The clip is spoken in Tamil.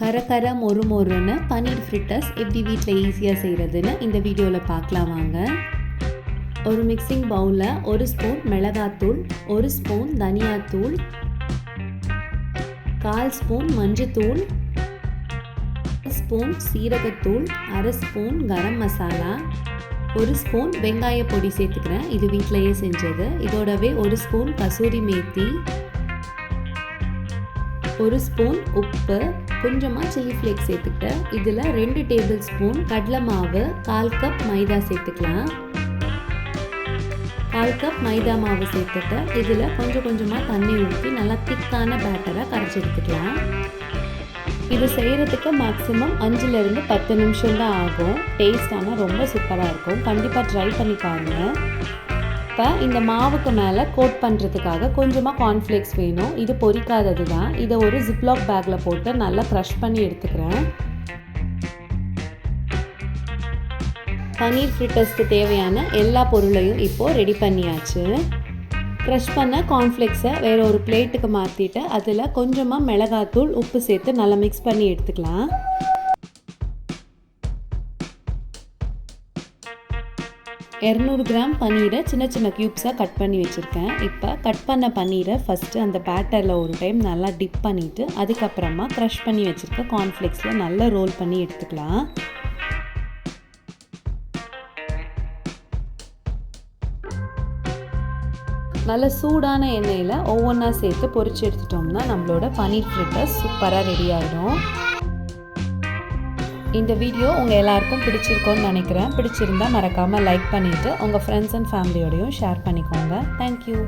கர கர மொறு மொறுன்னு பன்னீர் ஃப்ரிட்டர்ஸ் எப்படி வீட்டில் ஈஸியாக செய்கிறதுன்னு இந்த வீடியோவில் பார்க்கலாம் வாங்க. ஒரு மிக்சிங் பவுலில் ஒரு ஸ்பூன் மிளகாத்தூள் ஒரு ஸ்பூன் தனியாத்தூள் கால் ஸ்பூன் மஞ்சத்தூள் ஸ்பூன் சீரகத்தூள் அரை ஸ்பூன் கரம் மசாலா ஒரு ஸ்பூன் வெங்காய பொடி சேர்த்துக்கிறேன். இது வீட்டிலையே செஞ்சது. இதோடவே ஒரு ஸ்பூன் கசூரி மேத்தி ஒரு ஸ்பூன் உப்பு கொஞ்சமாக சில்லி ஃப்ளேக்ஸ் சேர்த்துக்கிட்டேன் இதில் ரெண்டு டேபிள் ஸ்பூன் கடலை மாவு கால் கப் மைதா சேர்த்துக்கலாம். கால் கப் மைதா மாவு சேர்த்துட்டு இதில் கொஞ்சம் கொஞ்சமாக தண்ணி ஊற்றி நல்லா திக்கான பேட்டரை கரைச்சி எடுத்துக்கலாம். இது செய்கிறதுக்கு மேக்ஸிமம் அஞ்சுலேருந்து பத்து நிமிஷம் தான் ஆகும். டேஸ்ட் ஆனால் ரொம்ப சூப்பராக இருக்கும். கண்டிப்பாக ட்ரை பண்ணி பாருங்கள் இப்போ இந்த மாவுக்கு மேலே கோட் பண்ணுறதுக்காக கொஞ்சமாக கார்ன்ஃப்ளேக்ஸ் வேணும். இது பொரிக்காதது தான் இதை ஒரு ஜிப்லாக் பேக்கில் போட்டு நல்லா க்ரஷ் பண்ணி எடுத்துக்கிறேன். பன்னீர் ஃப்ரிட்டர்ஸ்க்கு தேவையான எல்லா பொருளையும் இப்போது ரெடி பண்ணியாச்சு. க்ரஷ் பண்ண கார்ன்ஃப்ளேக்ஸை வேறு ஒரு பிளேட்டுக்கு மாற்றிட்டு அதில் கொஞ்சமாக மிளகாத்தூள் உப்பு சேர்த்து நல்லா மிக்ஸ் பண்ணி எடுத்துக்கலாம். இரநூறு கிராம் பன்னீரை சின்ன சின்ன க்யூப்ஸாக கட் பண்ணி வச்சுருக்கேன். இப்போ கட் பண்ண பன்னீரை ஃபஸ்ட்டு அந்த பேட்டரில் ஒரு டைம் நல்லா டிப் பண்ணிவிட்டு அதுக்கப்புறமா க்ரஷ் பண்ணி வச்சுருக்க கார்ன்ஃப்ளேக்ஸில் நல்லா ரோல் பண்ணி எடுத்துக்கலாம். நல்ல சூடான எண்ணெயில் ஒவ்வொன்றா சேர்த்து பொரிச்சு எடுத்துட்டோம்னா நம்மளோட பன்னீர் ஃப்ரிட்டர்ஸ் சூப்பராக ரெடி ஆகிடும் இந்த வீடியோ உங்கள் எல்லாருக்கும் பிடிச்சிருக்கோன்னு நினைக்கிறேன். பிடிச்சிருந்தா மறக்காமல் லைக் பண்ணிவிட்டு உங்கள் ஃப்ரெண்ட்ஸ் அண்ட் ஃபேமிலியோடையும் ஷேர் பண்ணிக்கோங்க. Thank you